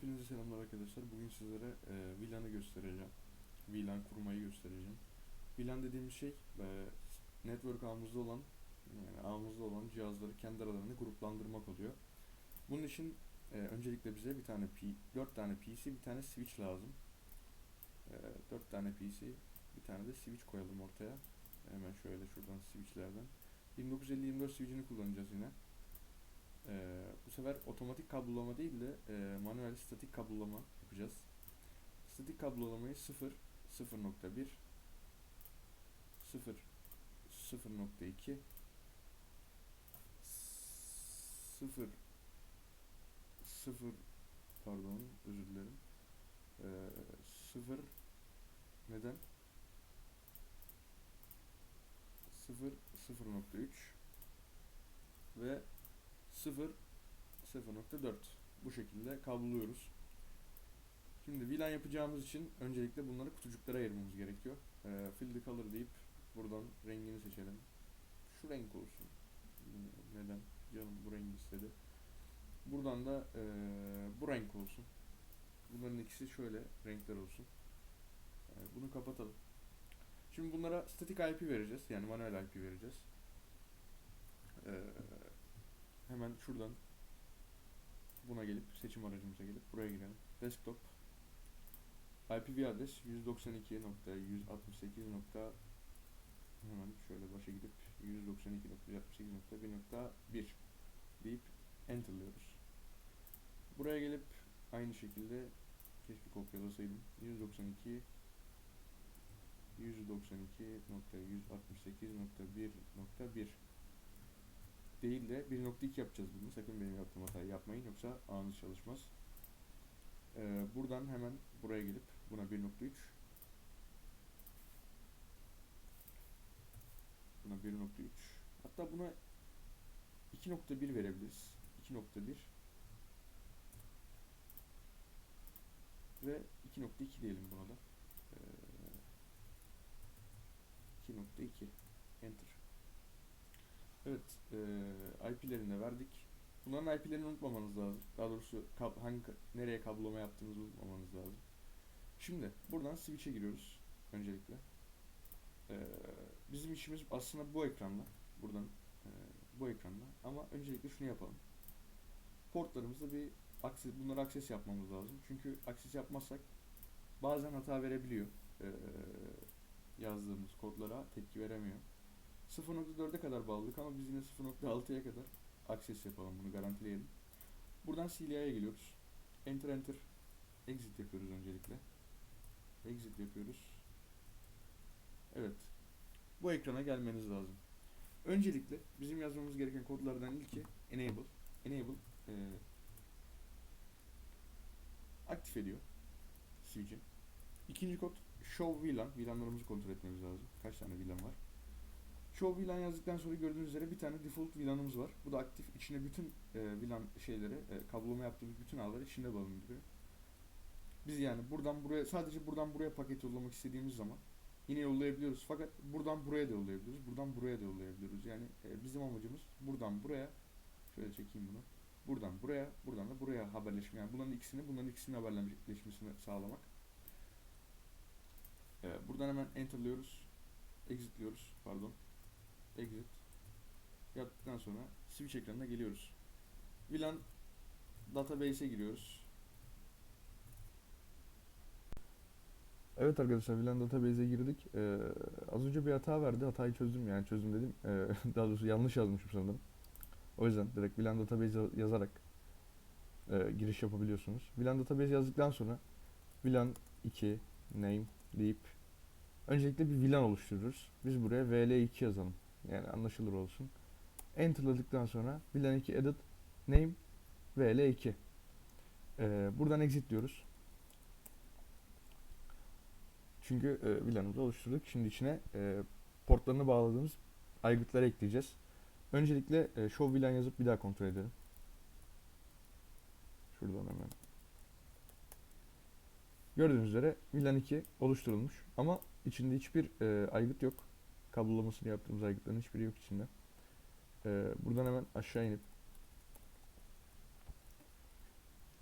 hepinize selamlar arkadaşlar. Bugün sizlere e, VLAN'ı göstereceğim. VLAN kurmayı göstereceğim. VLAN dediğimiz şey e, network ağımızda olan yani ağımızda olan cihazları kendi aralarında gruplandırmak oluyor. Bunun için e, öncelikle bize bir tane P, 4 tane PC, bir tane switch lazım. E, 4 tane PC, bir tane de switch koyalım ortaya. Hemen şöyle şuradan switchlerden. 1950-24 switch'ini kullanacağız yine. Ee, bu sefer otomatik kablolama değil de e, manuel statik kablolama yapacağız. Statik kablolamayı 0, 0.1, 0, 0.2, 0, 0, pardon özür dilerim. Ee, 0, neden? 0, 0.3 ve 0 0.4 bu şekilde kabloluyoruz. Şimdi VLAN yapacağımız için öncelikle bunları kutucuklara ayırmamız gerekiyor. Ee, fill the color deyip buradan rengini seçelim. Şu renk olsun. Neden? Canım bu rengi istedi. Buradan da ee, bu renk olsun. Bunların ikisi şöyle renkler olsun. Ee, bunu kapatalım. Şimdi bunlara static IP vereceğiz. Yani manuel IP vereceğiz. Ee, hemen şuradan buna gelip seçim aracımıza gelip buraya girelim. Desktop IPv adres 192.168. hemen şöyle başa gidip 192.168.1.1 deyip enterlıyoruz. Buraya gelip aynı şekilde keşke kopyalasaydım. 192 192.168.1.1 değil de 1.2 yapacağız bunu. Sakın benim yaptığım hatayı yapmayın yoksa ağınız çalışmaz. Ee, buradan hemen buraya gelip buna 1.3 buna 1.3 hatta buna 2.1 verebiliriz. 2.1 ve 2.2 diyelim buna da. Ee, 2.2 enter. Evet, eee IP'lerini verdik. Bunların IP'lerini unutmamanız lazım. Daha doğrusu kab- hangi nereye kablolama yaptığınızı unutmamanız lazım. Şimdi buradan switch'e giriyoruz öncelikle. Eee, bizim işimiz aslında bu ekranda. Buradan eee, bu ekranda. Ama öncelikle şunu yapalım. Portlarımızda bir akses, bunlara akses yapmamız lazım. Çünkü akses yapmazsak bazen hata verebiliyor. Eee, yazdığımız kodlara tepki veremiyor. 0.4'e kadar bağladık ama biz yine 0.6'ya kadar access yapalım bunu garantileyelim. Buradan CLI'ye geliyoruz. Enter enter. Exit yapıyoruz öncelikle. Exit yapıyoruz. Evet. Bu ekrana gelmeniz lazım. Öncelikle bizim yazmamız gereken kodlardan ilki enable. Enable e, aktif ediyor switch'i. İkinci kod show VLAN. VLAN'larımızı kontrol etmemiz lazım. Kaç tane VLAN var? Show VLAN yazdıktan sonra gördüğünüz üzere bir tane default VLAN'ımız var. Bu da aktif. İçine bütün e, VLAN şeyleri, e, kablolama yaptığımız bütün ağları içinde barındırıyor. Biz yani buradan buraya, sadece buradan buraya paket yollamak istediğimiz zaman yine yollayabiliyoruz. Fakat buradan buraya da yollayabiliyoruz. Buradan buraya da yollayabiliyoruz. Yani e, bizim amacımız buradan buraya, şöyle çekeyim bunu. Buradan buraya, buradan da buraya haberleşme. Yani bunların ikisini, bunların ikisinin haberleşmesini sağlamak. E, buradan hemen enterlıyoruz. Exitliyoruz, pardon exit yaptıktan sonra switch ekranına geliyoruz. VLAN database'e giriyoruz. Evet arkadaşlar VLAN database'e girdik. Ee, az önce bir hata verdi. Hatayı çözdüm yani çözdüm dedim. Ee, daha doğrusu yanlış yazmışım sanırım. O yüzden direkt VLAN database yazarak e, giriş yapabiliyorsunuz. VLAN database yazdıktan sonra VLAN 2 name deyip öncelikle bir VLAN oluştururuz. Biz buraya VL2 yazalım. Yani anlaşılır olsun. Enter'ladıktan sonra VLAN 2 edit name VL2. Ee, buradan exit diyoruz. Çünkü e, VLAN'ımızı oluşturduk. Şimdi içine e, portlarını bağladığımız aygıtları ekleyeceğiz. Öncelikle e, show VLAN yazıp bir daha kontrol edelim. Şuradan hemen. Gördüğünüz üzere VLAN 2 oluşturulmuş ama içinde hiçbir e, aygıt yok kablolamasını yaptığımız aygıtların hiçbiri yok içinde. Ee, buradan hemen aşağı inip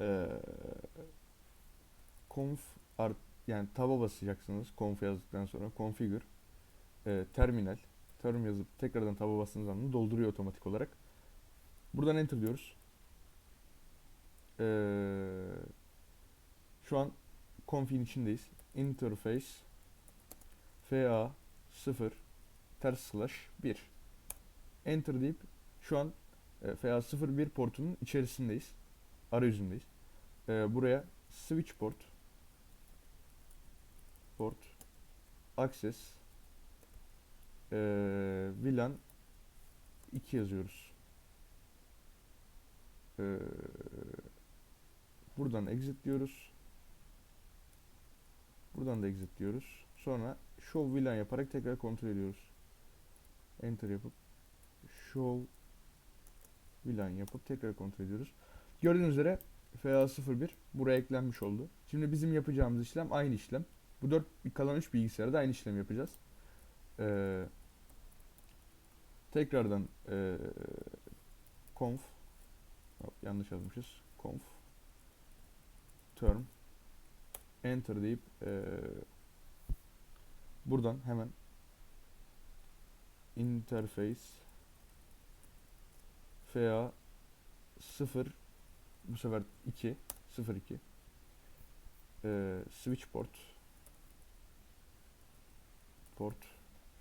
ee, conf art yani taba basacaksınız conf yazdıktan sonra configure e, terminal term yazıp tekrardan taba bastığınız anda dolduruyor otomatik olarak. Buradan enter diyoruz. Ee, şu an config'in içindeyiz. Interface FA 0 ters slash 1 enter deyip şu an e, FA 01 portunun içerisindeyiz. Arayüzündeyiz. E, buraya switch port port access e, VLAN 2 yazıyoruz. E, buradan exit diyoruz. Buradan da exit diyoruz. Sonra show VLAN yaparak tekrar kontrol ediyoruz. Enter yapıp show VLAN yapıp tekrar kontrol ediyoruz. Gördüğünüz üzere FA01 buraya eklenmiş oldu. Şimdi bizim yapacağımız işlem aynı işlem. Bu 4 kalan 3 bilgisayarda aynı işlem yapacağız. Ee, tekrardan ee, conf Hop, yanlış yazmışız. Conf term enter deyip ee, buradan hemen interface FA 0 bu sefer 2 0 2 ee, switch port. Port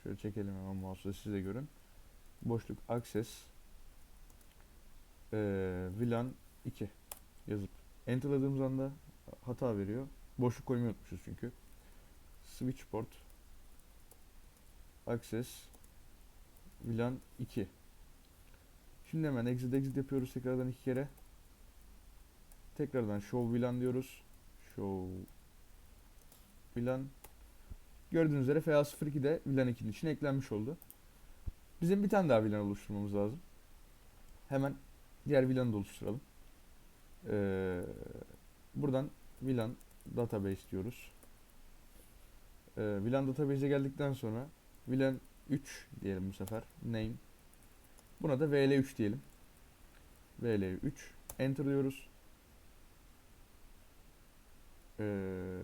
şöyle çekelim hemen mouse'u siz de görün. Boşluk access. Ee, VLAN 2 yazıp enterladığımız anda hata veriyor. Boşluk koymayı unutmuşuz çünkü. Switch port access VLAN 2 Şimdi hemen exit exit yapıyoruz tekrardan iki kere. Tekrardan show VLAN diyoruz. Show VLAN. Gördüğünüz üzere FA02 de VLAN 2'nin içine eklenmiş oldu. Bizim bir tane daha VLAN oluşturmamız lazım. Hemen diğer VLAN'ı da oluşturalım. Ee, buradan VLAN database diyoruz. Ee, VLAN database'e geldikten sonra VLAN 3 diyelim bu sefer. Name Buna da VL3 diyelim. VL3 Enter diyoruz. Ee,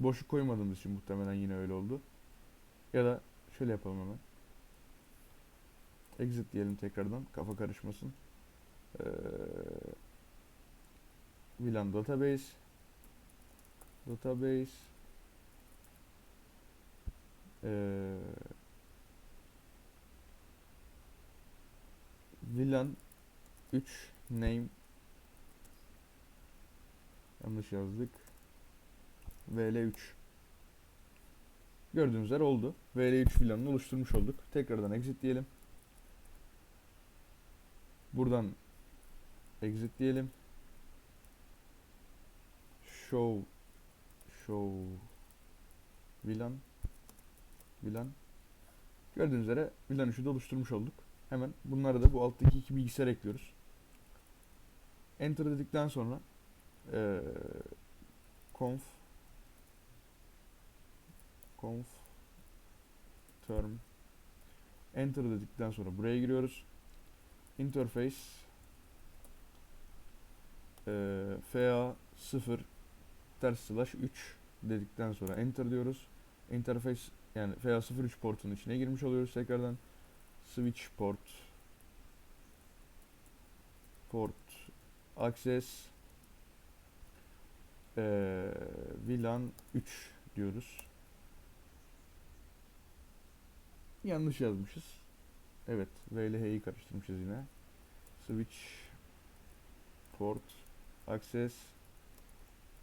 boşluk koymadığımız için muhtemelen yine öyle oldu. Ya da şöyle yapalım hemen. Exit diyelim tekrardan. Kafa karışmasın. Ee, VLAN database database ee, VLAN 3 name yanlış yazdık. VL3 Gördüğünüz üzere oldu. VL3 VLAN'ını oluşturmuş olduk. Tekrardan exit diyelim. Buradan exit diyelim. Show show VLAN VLAN Gördüğünüz üzere VLAN 3'ü de oluşturmuş olduk. Hemen bunları da bu alttaki iki bilgisayar ekliyoruz. Enter dedikten sonra ee, conf conf term enter dedikten sonra buraya giriyoruz. Interface ee, fa 0 ters slash 3 dedikten sonra enter diyoruz. Interface yani fa 03 portunun içine girmiş oluyoruz tekrardan switch port port access ee, VLAN 3 diyoruz. Yanlış yazmışız. Evet, V ile H'yi karıştırmışız yine. Switch port access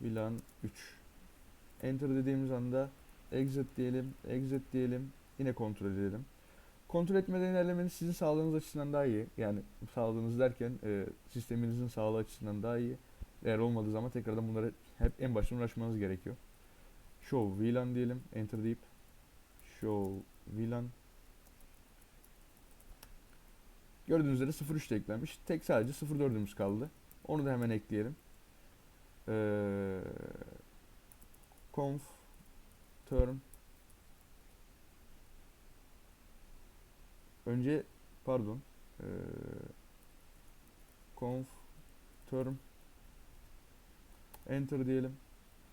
VLAN 3 Enter dediğimiz anda exit diyelim, exit diyelim. Yine kontrol edelim. Kontrol etmeden ilerlemeniz sizin sağlığınız açısından daha iyi. Yani sağlığınız derken e, sisteminizin sağlığı açısından daha iyi. Eğer olmadığı zaman tekrardan bunları hep en baştan uğraşmanız gerekiyor. Show VLAN diyelim. Enter deyip Show VLAN Gördüğünüz üzere 03 de eklenmiş. Tek sadece 04'ümüz kaldı. Onu da hemen ekleyelim. Ee, conf term Önce pardon ee, conf term Enter diyelim.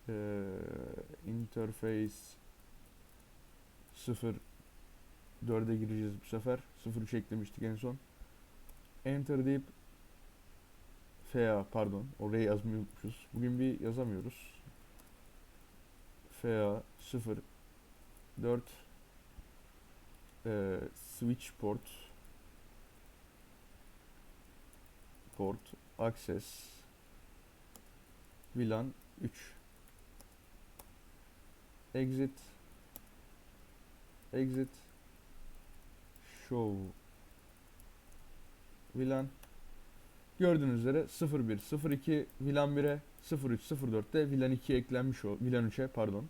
Ee, interface 0 4'e gireceğiz bu sefer. 03 eklemiştik en son. Enter deyip FA pardon orayı yazmayı unutmuşuz. Bugün bir yazamıyoruz. FA 0 4 e, switch port port access VLAN 3 exit exit show. VLAN. Gördüğünüz üzere 01 02 VLAN 1'e 03 04'te VLAN 2 eklenmiş o VLAN 3'e pardon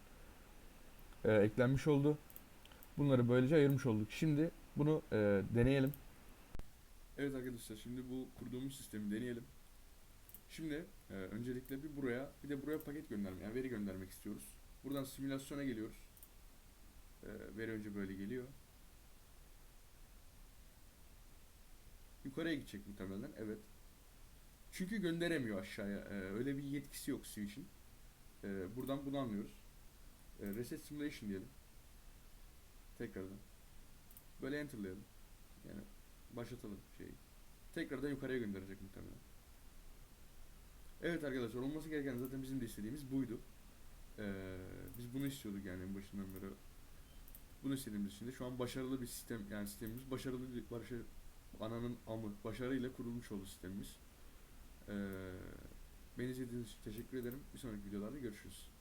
e, eklenmiş oldu. Bunları böylece ayırmış olduk. Şimdi bunu e, deneyelim. Evet arkadaşlar şimdi bu kurduğumuz sistemi deneyelim. Şimdi e, öncelikle bir buraya bir de buraya paket gönderme yani veri göndermek istiyoruz. Buradan simülasyona geliyoruz. E, veri önce böyle geliyor. Yukarıya gidecek muhtemelen evet. Çünkü gönderemiyor aşağıya. E, öyle bir yetkisi yok Switch'in. E, buradan bunu anlıyoruz. E, reset simulation diyelim. Tekrardan. Böyle enterlayalım. Yani başlatalım şeyi. Tekrardan yukarıya gönderecek muhtemelen. Evet arkadaşlar olması gereken zaten bizim de istediğimiz buydu. Ee, biz bunu istiyorduk yani en başından beri. Bunu istediğimiz için de şu an başarılı bir sistem yani sistemimiz başarılı bir başarı ananın amı başarıyla kurulmuş oldu sistemimiz. Ee, beni izlediğiniz için teşekkür ederim. Bir sonraki videolarda görüşürüz.